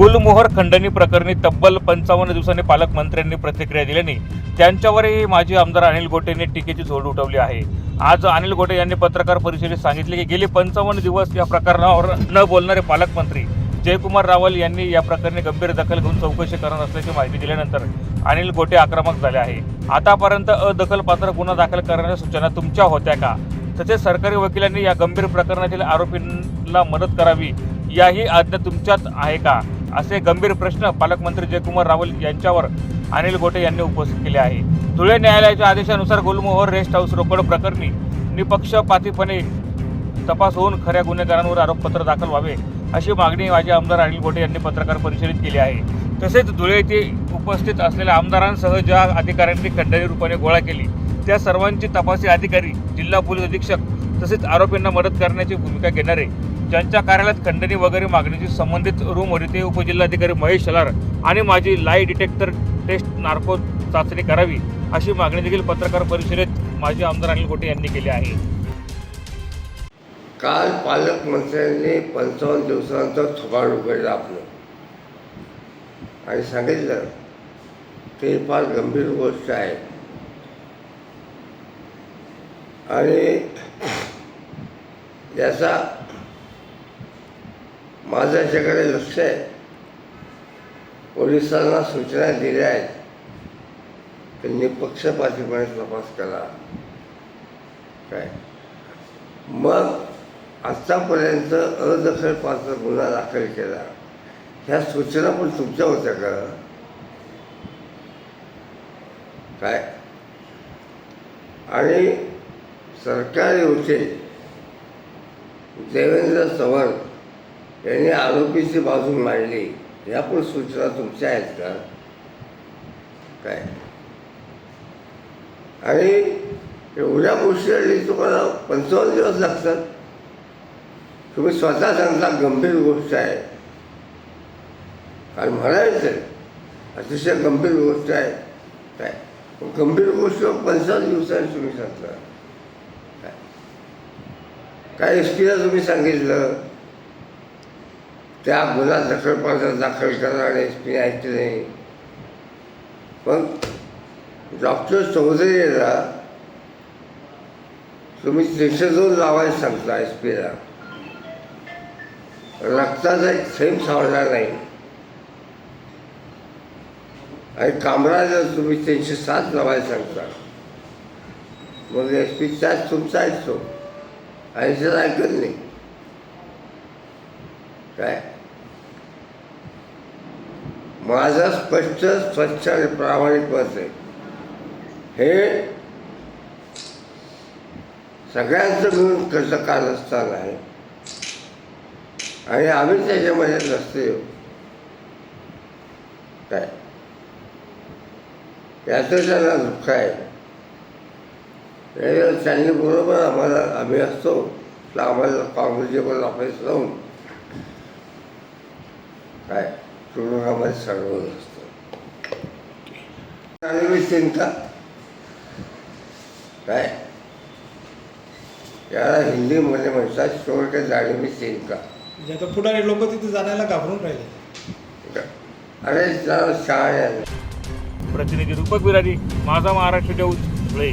गुलमोहर खंडणी प्रकरणी तब्बल पंचावन्न दिवसांनी पालकमंत्र्यांनी प्रतिक्रिया दिल्याने त्यांच्यावरही माजी आमदार अनिल गोटेंनी टीकेची झोड उठवली आहे. आज अनिल गोटे यांनी पत्रकार परिषदेत सांगितले की गेले पंचावन्न दिवस या प्रकरणावर न बोलणारे पालकमंत्री जयकुमार रावल यांनी या प्रकरणी गंभीर दखल घेऊन चौकशी करणार असल्याची माहिती दिल्यानंतर अनिल गोटे आक्रमक झाले आहे. आतापर्यंत अदखलपात्र गुन्हा दाखल करण्याच्या सूचना तुमच्या होत्या का? तसेच सरकारी वकिलांनी या गंभीर प्रकरणातील आरोपींना मदत करावी याही आज्ञा तुमच्यात आहे का? असे गंभीर प्रश्न पालकमंत्री जयकुमार रावल यांच्यावर अनिल गोटे यांनी उपस्थित केले आहे. धुळे न्यायालयाच्या आदेशानुसार गुलमोहर रेस्ट हाऊस रोकड प्रकरणी निपक्षपातीपणे तपास होऊन खऱ्या गुन्हेगारांवर आरोपपत्र दाखल व्हावे अशी मागणी माजी आमदार अनिल गोटे यांनी पत्रकार परिषदेत केली आहे. तसेच धुळे येथे उपस्थित असलेल्या आमदारांसह ज्या अधिकाऱ्यांनी खंडणी रूपाने गोळा केली त्या सर्वांची तपासी अधिकारी जिल्हा पोलीस अधीक्षक तसेच आरोपींना मदत करण्याची भूमिका घेणारे ज्यांच्या कार्यालयात खंडणी वगैरे मागणीची संबंधित रूम होती ते उपजिल्हाधिकारी महेश शलार आणि माझी लाई डिटेक्टर टेस्ट नार्को चाचणी करावी अशी मागणी देखील पत्रकार परिषदेत माजी आमदार अनिल गोटे यांनी केली आहे. काल पालकमंत्र्यांनी पंचावन्न दिवसानंतर थोबाड उघडलं आपलं. आणि सांगितलं ते फार गंभीर गोष्ट आहे. आणि याचा माझं याच्याकडे लक्ष आहे. पोलिसांना सूचना दिल्या आहेत. त्यांनी पक्षपातीपणे तपास केला. काय? मग आत्तापर्यंत अदखलपात्र गुन्हा दाखल केला. ह्या सूचना पण तुमच्या होत्या का? काय? आणि सरकारी होते देवेंद्र चव्हाण यांनी आरोपीची बाजू मांडली. या पण सूचना तुमच्या आहेत का? काय? आणि एवढ्या गोष्टी तुम्हाला पंचावन्न दिवस लागतात? तुम्ही स्वतः सांगता गंभीर गोष्ट आहे. आणि म्हणायचं? अतिशय गंभीर गोष्ट आहे. काय? गंभीर गोष्ट पंचावन्न दिवसांनी तुम्ही सांगता. काय? काय एस तुम्ही सांगितलं? त्या गुन्हा दखलपात्र दाखल करणार एस पी आहेत नाही? पण डॉक्टर चौधरीला तुम्ही तीनशे दोन लावायला सांगता एस पीला रक्ताचा एक थेंब सावरणार नाही. आणि कामराला तुम्ही तीनशे सात लावायला सांगता. मग एस पी त्याच तुमचा ऐकतो ऐंशीच ऐकत नाही. काय? माझं स्पष्ट स्वच्छ आणि प्रामाणिक मत आहे. हे सगळ्यांचं मिळून कसं कारस्थान आहे. आणि आम्ही त्याच्यामध्ये नसते. काय? याचं त्यांना दुःख आहे. त्यांनी बरोबर आम्हाला आम्ही असतो. तर आम्हाला काँग्रेसचे ऑफिस लावून काय? तुरुंगामध्ये चढवलं असतं. आणि मी चिंता. काय? याला हिंदीमध्ये म्हणतात चोर के जाणे मी चिंता. म्हणजे आता पुढारी लोक तिथे जाण्याला घाबरून राहिले. अरे जरा शाळे आहे प्रतिनिधी रूपक बिरारी माझा महाराष्ट्र धुळे